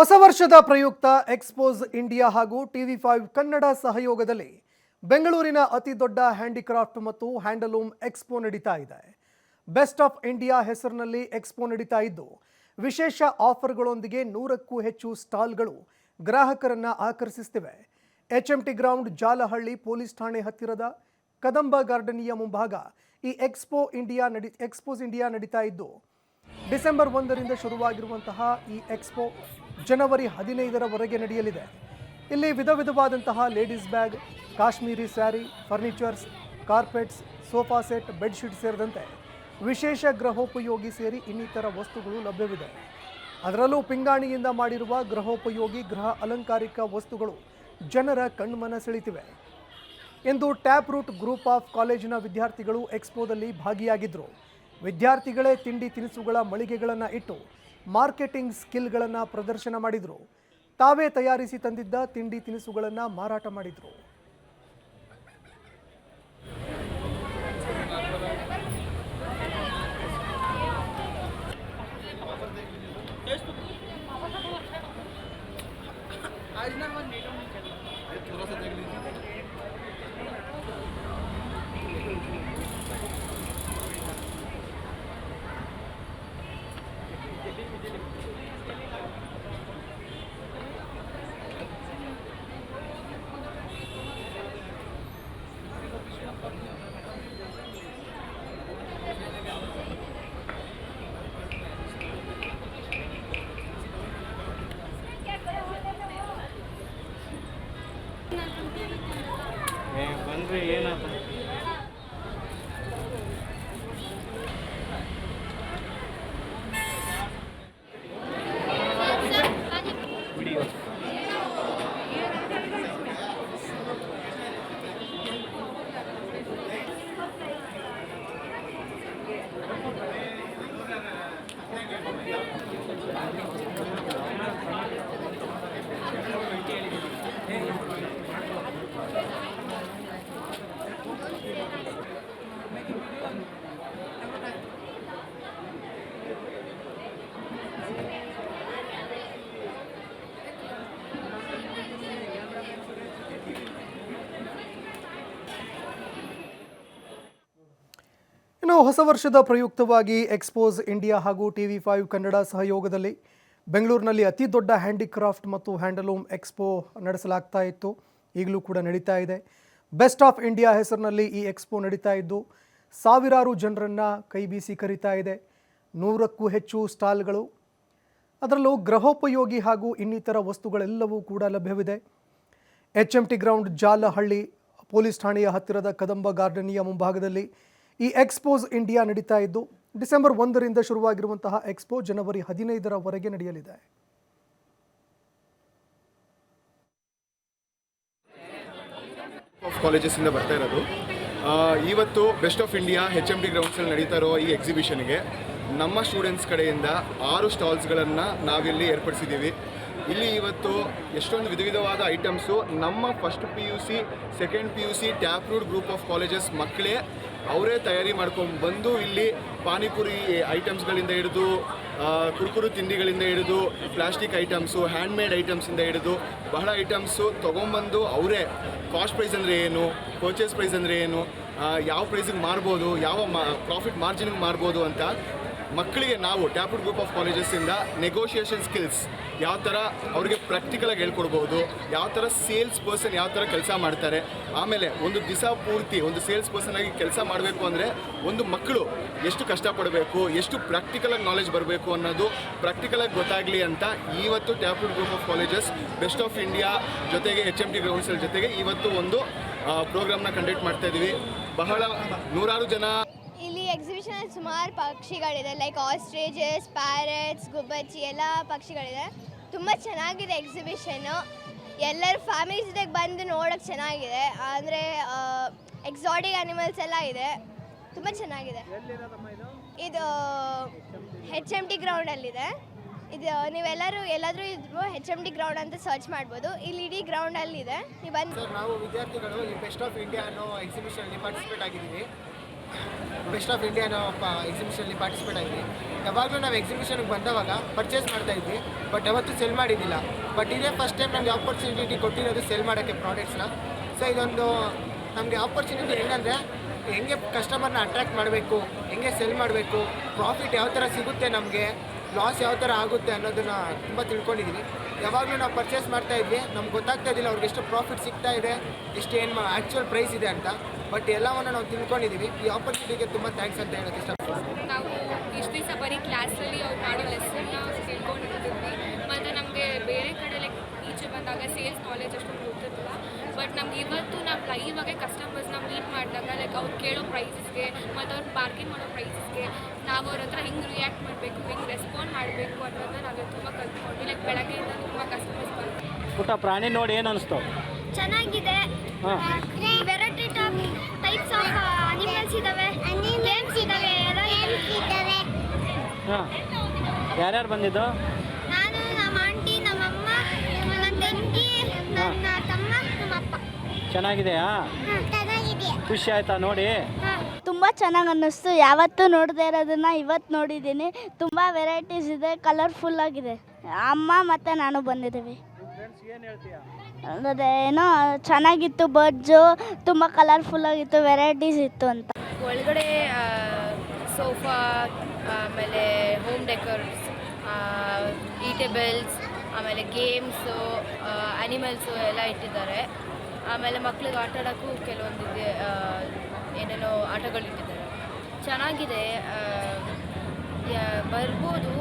ಹೊಸ ವರ್ಷದ ಪ್ರಯುಕ್ತ ಎಕ್ಸ್ಪೋಸ್ ಇಂಡಿಯಾ ಹಾಗೂ ಟಿವಿ ಫೈವ್ ಕನ್ನಡ ಸಹಯೋಗದಲ್ಲಿ ಬೆಂಗಳೂರಿನ ಅತಿ ದೊಡ್ಡ ಹ್ಯಾಂಡಿಕ್ರಾಫ್ಟ್ ಮತ್ತು ಹ್ಯಾಂಡಲೂಮ್ ಎಕ್ಸ್ಪೋ ನಡೀತಾ ಇದೆ. ಬೆಸ್ಟ್ ಆಫ್ ಇಂಡಿಯಾ ಹೆಸರಿನಲ್ಲಿ ಎಕ್ಸ್ಪೋ ನಡೀತಾ ಇದ್ದು, ವಿಶೇಷ ಆಫರ್ಗಳೊಂದಿಗೆ ನೂರಕ್ಕೂ ಹೆಚ್ಚು ಸ್ಟಾಲ್ಗಳು ಗ್ರಾಹಕರನ್ನ M T ground Jalahalli police ಠಾಣೆ ಹತ್ತಿರದ ಕದಂಬ ಗಾರ್ಡನಿಯ ಮುಂಭಾಗ ಈ ಎಕ್ಸ್ಪೋ ಇಂಡಿಯಾ ನಡಿ ಎಕ್ಸ್ಪೋಸ್ ಇಂಡಿಯಾ ನಡೀತಾ ಇದ್ದು, ಡಿಸೆಂಬರ್ ಒಂದರಿಂದ ಶುರುವಾಗಿರುವಂತಹ ಈ ಎಕ್ಸ್ಪೋ ಜನವರಿ ಹದಿನೈದರವರೆಗೆ ನಡೆಯಲಿದೆ. ಇಲ್ಲಿ ವಿಧ ವಿಧವಾದಂತಹ ladies bag, Kashmiri sari, furnitures, carpets, sofa set bedsheet ಸೇರಿದಂತೆ ವಿಶೇಷ ಗೃಹೋಪಯೋಗಿ ಸೇರಿ ಇನ್ನಿತರ ವಸ್ತುಗಳು ಲಭ್ಯವಿದೆ. ಅದರಲ್ಲೂ ಪಿಂಗಾಣಿಯಿಂದ ಮಾಡಿರುವ ಗೃಹೋಪಯೋಗಿ ಗೃಹ ಅಲಂಕಾರಿಕ ವಸ್ತುಗಳು ಜನರ ಕಣ್ಮನ ಸೆಳೀತಿವೆ. ಎಂದು ಟ್ಯಾಪ್ ರೂಟ್ ಗ್ರೂಪ್ ಆಫ್ ಕಾಲೇಜಿನ ವಿದ್ಯಾರ್ಥಿಗಳು ಎಕ್ಸ್ಪೋದಲ್ಲಿ ಭಾಗಿಯಾಗಿದ್ದರು ವಿದ್ಯಾರ್ಥಿಗಳೇ ತಿಂಡಿ ತಿನಿಸುಗಳ ಮಳಿಗೆಗಳನ್ನು ಇಟ್ಟು ಮಾರ್ಕೆಟಿಂಗ್ ಸ್ಕಿಲ್ಗಳನ್ನು ಪ್ರದರ್ಶನ ಮಾಡಿದರು. ತಾವೇ ತಯಾರಿಸಿ ತಂದಿದ್ದ ತಿಂಡಿ ತಿನಿಸುಗಳನ್ನು ಮಾರಾಟ ಮಾಡಿದರು. Yeah. ಹೊಸ ವರ್ಷದ ಪ್ರಯುಕ್ತವಾಗಿ ಎಕ್ಸ್ಪೋಸ್ ಇಂಡಿಯಾ ಹಾಗೂ ಟಿವಿ ಫೈವ್ ಕನ್ನಡ ಸಹಯೋಗದಲ್ಲಿ ಬೆಂಗಳೂರಿನಲ್ಲಿ ಅತಿ ದೊಡ್ಡ ಹ್ಯಾಂಡಿಕ್ರಾಫ್ಟ್ ಮತ್ತು ಹ್ಯಾಂಡಲೂಮ್ ಎಕ್ಸ್ಪೋ ನಡೆಸಲಾಗ್ತಾ ಇತ್ತು. ಈಗಲೂ ಕೂಡ ನಡೀತಾ ಇದೆ. ಬೆಸ್ಟ್ ಆಫ್ ಇಂಡಿಯಾ ಹೆಸರಿನಲ್ಲಿ ಈ ಎಕ್ಸ್ಪೋ ನಡೀತಾ ಇದ್ದು, ಸಾವಿರಾರು ಜನರನ್ನು ಕೈ ಬೀಸಿ ಕರೀತಾ ಇದೆ. ನೂರಕ್ಕೂ ಹೆಚ್ಚು ಸ್ಟಾಲ್ಗಳು. ಅದರಲ್ಲೂ ಗೃಹೋಪಯೋಗಿ ಹಾಗೂ ಇನ್ನಿತರ ವಸ್ತುಗಳೆಲ್ಲವೂ ಕೂಡ ಲಭ್ಯವಿದೆ. H M T ground Jalahalli, police ಠಾಣೆಯ ಹತ್ತಿರದ ಕದಂಬ ಗಾರ್ಡನಿಯ ಮುಂಭಾಗದಲ್ಲಿ ಈ ಎಕ್ಸ್ಪೋಸ್ ಇಂಡಿಯಾ ನಡೀತಾ ಇದ್ದು, ಡಿಸೆಂಬರ್ ಒಂದರಿಂದ ಶುರುವಾಗಿರುವಂತಹ ಎಕ್ಸ್ಪೋ ಜನವರಿ ಹದಿನೈದರವರೆಗೆ ನಡೆಯಲಿದೆ. ಆಫ್ ಕಾಲೇಜಸ್ಸಿಂದ ಬರ್ತಾ ಇರೋದು. ಇವತ್ತು best of India H M D ಗ್ರೌಂಡ್ಸಲ್ಲಿ ನಡೀತಾ ಇರೋ ಈ ಎಕ್ಸಿಬಿಷನ್ಗೆ ನಮ್ಮ ಸ್ಟೂಡೆಂಟ್ಸ್ ಕಡೆಯಿಂದ ಆರು ಸ್ಟಾಲ್ಸ್ಗಳನ್ನು ನಾವಿಲ್ಲಿ ಏರ್ಪಡಿಸಿದ್ದೀವಿ. ಇಲ್ಲಿ ಇವತ್ತು ಎಷ್ಟೊಂದು ವಿಧ ವಿಧವಾದ ಐಟಮ್ಸು ನಮ್ಮ first P U C second P U C ಟ್ಯಾಪ್ರೂಡ್ group of colleges ಮಕ್ಕಳೇ ಅವರೇ ತಯಾರಿ ಮಾಡ್ಕೊಂಡು ಬಂದು ಇಲ್ಲಿ ಪಾನಿಪುರಿ ಐಟಮ್ಸ್ಗಳಿಂದ ಹಿಡಿದು ಕುರುಕುರು ತಿಂಡಿಗಳಿಂದ ಹಿಡಿದು, ಪ್ಲಾಸ್ಟಿಕ್ ಐಟಮ್ಸು, ಹ್ಯಾಂಡ್ಮೇಡ್ ಐಟಮ್ಸಿಂದ ಹಿಡಿದು ಬಹಳ ಐಟಮ್ಸು ತೊಗೊಂಬಂದು ಅವರೇ ಕಾಸ್ಟ್ ಪ್ರೈಸ್ ಅಂದರೆ ಏನು, ಪರ್ಚೇಸ್ ಪ್ರೈಸ್ ಅಂದರೆ ಏನು ಯಾವ ಪ್ರೈಸಿಗೆ ಮಾರ್ಬೋದು, ಯಾವ ಮಾ ಪ್ರಾಫಿಟ್ ಮಾರ್ಜಿನ್ಗೆ ಮಾರ್ಬೋದು ಅಂತ ಮಕ್ಕಳಿಗೆ ನಾವು ಟ್ಯಾಪ್ಡ್ ಗ್ರೂಪ್ ಆಫ್ ಕಾಲೇಜಸ್ಸಿಂದ ನೆಗೋಷಿಯೇಷನ್ ಸ್ಕಿಲ್ಸ್ ಯಾವ ಥರ ಅವರಿಗೆ ಪ್ರಾಕ್ಟಿಕಲಾಗಿ ಹೇಳ್ಕೊಡ್ಬೋದು, ಯಾವ ಥರ ಸೇಲ್ಸ್ ಪರ್ಸನ್ ಯಾವ ಥರ ಕೆಲಸ ಮಾಡ್ತಾರೆ, ಆಮೇಲೆ ಒಂದು ದಿವಸ ಪೂರ್ತಿ ಒಂದು ಸೇಲ್ಸ್ ಪರ್ಸನ್ ಆಗಿ ಕೆಲಸ ಮಾಡಬೇಕು ಅಂದರೆ ಒಂದು ಮಕ್ಕಳು ಎಷ್ಟು ಕಷ್ಟಪಡಬೇಕು, ಎಷ್ಟು ಪ್ರಾಕ್ಟಿಕಲಾಗಿ ನಾಲೆಜ್ ಬರಬೇಕು ಅನ್ನೋದು ಪ್ರಾಕ್ಟಿಕಲಾಗಿ ಗೊತ್ತಾಗಲಿ ಅಂತ ಇವತ್ತು tapped group of colleges best of India ಜೊತೆಗೆ ಎಚ್ ಎಂ ಟಿ ಗ್ರೌಂಡ್ಸಲ್ ಜೊತೆಗೆ ಇವತ್ತು ಒಂದು ಪ್ರೋಗ್ರಾಮ್ನ ಕಂಡಕ್ಟ್ ಮಾಡ್ತಾ ಇದ್ದೀವಿ ಬಹಳ ನೂರಾರು ಜನ ಇಲ್ಲಿ ಎಕ್ಸಿಬಿಷನಲ್ಲಿ ಸುಮಾರು ಪಕ್ಷಿಗಳಿದೆ ಲೈಕ್ ಆಸ್ಟ್ರೇಜಸ್ ಪ್ಯಾರೆಟ್ಸ್ ಗುಬ್ಬಚ್ಚಿ ಎಲ್ಲ ಪಕ್ಷಿಗಳಿದೆ. ತುಂಬ ಚೆನ್ನಾಗಿದೆ ಎಕ್ಸಿಬಿಷನ್ನು ಎಲ್ಲರೂ ಫ್ಯಾಮಿಲಿ ಜೊತೆಗೆ ಬಂದು ನೋಡೋಕೆ ಚೆನ್ನಾಗಿದೆ. ಅಂದರೆ ಎಕ್ಸಾಟಿಕ್ ಅನಿಮಲ್ಸ್ ಎಲ್ಲ ಇದೆ. ತುಂಬ ಚೆನ್ನಾಗಿದೆ. ಇದು ಹೆಚ್ ಎಂ ಟಿ ಗ್ರೌಂಡಲ್ಲಿದೆ ಇದು ನೀವೆಲ್ಲರೂ ಎಲ್ಲಾದರೂ ಇದ್ರು ಹೆಚ್ ಎಂ ಡಿ ಗ್ರೌಂಡ್ ಅಂತ ಸರ್ಚ್ ಮಾಡ್ಬೋದು. ಇಲ್ಲಿ ಇಡೀ ಗ್ರೌಂಡಲ್ಲಿದೆ ನೀವು ಬಂದು ನಾವು ವಿದ್ಯಾರ್ಥಿಗಳು ಬೆಸ್ಟ್ ಆಫ್ ಇಂಡಿಯಾ ಅನ್ನೋ ಎಕ್ಸಿಬಿಷನಲ್ಲಿ ಪಾರ್ಟಿಸಿಪೇಟ್ ಆಗಿದ್ದೀವಿ. ಬೆಸ್ಟ್ ಆಫ್ ಇಂಡಿಯಾ ನಾವು ಎಕ್ಸಿಬಿಷನಲ್ಲಿ ಪಾರ್ಟಿಸಿಪೇಟ್ ಆಗಿದ್ವಿ. ಯಾವಾಗಲೂ ನಾವು ಎಕ್ಸಿಬಿಷನ್ಗೆ ಬಂದವಾಗ ಪರ್ಚೇಸ್ ಮಾಡ್ತಾ ಇದ್ವಿ ಬಟ್ ಯಾವತ್ತೂ ಸೆಲ್ ಮಾಡಿದ್ದಿಲ್ಲ. ಬಟ್ ಇದೇ ಫಸ್ಟ್ ಟೈಮ್ ನಮಗೆ ಆಪರ್ಚುನಿಟಿ ಕೊಟ್ಟಿರೋದು ಸೆಲ್ ಮಾಡೋಕ್ಕೆ ಪ್ರಾಡಕ್ಟ್ಸ್ನ ಸೊ ಇದೊಂದು ನಮಗೆ ಆಪರ್ಚುನಿಟಿ ಹೆಂಗಂದರೆ ಹೆಂಗೆ ಕಸ್ಟಮರ್ನ ಅಟ್ರ್ಯಾಕ್ಟ್ ಮಾಡಬೇಕು, ಹೆಂಗೆ ಸೆಲ್ ಮಾಡಬೇಕು ಪ್ರಾಫಿಟ್ ಯಾವ ಥರ ಸಿಗುತ್ತೆ ನಮಗೆ ಲಾಸ್ ಯಾವ ಥರ ಆಗುತ್ತೆ ಅನ್ನೋದನ್ನು ತುಂಬ ತಿಳ್ಕೊಂಡಿದ್ದೀವಿ ಯಾವಾಗಲೂ ನಾವು ಪರ್ಚೇಸ್ ಮಾಡ್ತಾ ಇದ್ವಿ, ನಮ್ಗೆ ಗೊತ್ತಾಗ್ತಾ ಇದ್ದಿಲ್ಲ ಅವ್ರಿಗೆ ಎಷ್ಟು ಪ್ರಾಫಿಟ್ ಸಿಗ್ತಾ ಇದೆ, ಎಷ್ಟು ಏನು ಆ್ಯಕ್ಚುಯಲ್ ಪ್ರೈಸ್ ಇದೆ ಅಂತ. ಬಟ್ ಎಲ್ಲವನ್ನು ನಾವು ತಿಳ್ಕೊಂಡಿದ್ದೀವಿ ಈ ಆಪರ್ಚುನಿಟಿಗೆ ತುಂಬ ಥ್ಯಾಂಕ್ಸ್ ಅಂತ ಹೇಳೋಕ್ಕೆ ಇಷ್ಟಪಡ್ತೀನಿ. ನಾವು ಇಷ್ಟು ದಿವಸ ಬರೀ ಕ್ಲಾಸಲ್ಲಿ ಅವ್ರು ಮಾಡೋ ಲೆಸನ್ನ ಕೇಳ್ಕೊಂಡಿರ್ತಿದ್ವಿ ಮತ್ತು ನಮಗೆ ಬೇರೆ ಕಡೆ ಲೈಕ್ ಈಚೆ ಬಂದಾಗ ಸೇಲ್ಸ್ ನಾಲೆಜ್ ಅಷ್ಟೊಂದು ಗೊತ್ತಿರಲಿಲ್ಲ. ಬಟ್ ನಮ್ಗೆ ಇವತ್ತು ನಾವು ಲೈವ್ ಆಗಿ ಕಸ್ಟಮರ್ಸ್ನ ಮೀಟ್ ಮಾಡಿದಾಗ ಲೈಕ್ ಅವ್ರು ಕೇಳೋ ಪ್ರೈಸಸ್ಗೆ ಮತ್ತು ಅವ್ರು ಬಾರ್ಗೇನ್ ಮಾಡೋ ಪ್ರೈಸಸ್ಗೆ ನಾವು ಅವ್ರ ಹತ್ರ ಹಿಂಗೆ ರಿಯಾಕ್ಟ್ ಮಾಡಬೇಕು ಹೆಂಗೆ ರೆಸ್ಪಾಂಡ್ ಮಾಡಬೇಕು ಅನ್ನೋದನ್ನ ನಾವು ತುಂಬ ಕಲ್ತ್ಕೊಂಡ್ವಿ. ಲೈಕ್ ಬೆಳಗ್ಗೆಯಿಂದ ತುಂಬ ಕಸ್ಟಮರ್ಸ್ ಬರ್ತಾರೆ ಪುಟ್ಟ ಪ್ರಾಣಿ ನೋಡಿ ಏನು ಅನಿಸ್ತು ಚೆನ್ನಾಗಿದೆ. ಹಾಂ. ಯಾರ್ಯಾರು ಬಂದಿದ್ದು? ನಾನು ನಮ್ಮ ಆಂಟಿ ನಮ್ಮಮ್ಮ ನನ್ನ ತಂಗಿ ನನ್ನ ತಮ್ಮ ನಮ್ಮ ಅಪ್ಪ ಚೆನ್ನಾಗಿದೆಯಾ? ಚೆನ್ನಾಗಿದೆ ಖುಷಿ ಆಯ್ತಾ ನೋಡಿ? ತುಂಬಾ ಚೆನ್ನಾಗಿ ಅನ್ನಿಸ್ತು. ಯಾವತ್ತೂ ನೋಡದೇ ಇರೋದನ್ನ ಇವತ್ತು ನೋಡಿದ್ದೀನಿ. ತುಂಬ ವೆರೈಟೀಸ್ ಇದೆ ಕಲರ್ಫುಲ್ ಆಗಿದೆ. ಅಮ್ಮ ಮತ್ತೆ ನಾನು ಬಂದಿದ್ದೀವಿ. ಏನೋ ಚೆನ್ನಾಗಿತ್ತು ಬಜ್ಜು ತುಂಬ ಕಲರ್ಫುಲ್ ಆಗಿತ್ತು ವೆರೈಟೀಸ್ ಇತ್ತು ಅಂತ. ಒಳಗಡೆ ಸೋಫಾ ಆಮೇಲೆ ಹೋಮ್ ಡೆಕೋರ್ಸ್ ಈಟೇಬಲ್ಸ್ ಆಮೇಲೆ ಗೇಮ್ಸು ಅನಿಮಲ್ಸು ಎಲ್ಲ ಇಟ್ಟಿದ್ದಾರೆ. ಆಮೇಲೆ ಮಕ್ಳಿಗೆ ಆಟ ಆಡೋಕ್ಕೂ ಕೆಲವೊಂದು ಏನೇನೋ ಆಟಗಳು ಇಟ್ಟಿದ್ದಾರೆ. ಚೆನ್ನಾಗಿದೆ ಬರ್ಬೋದು.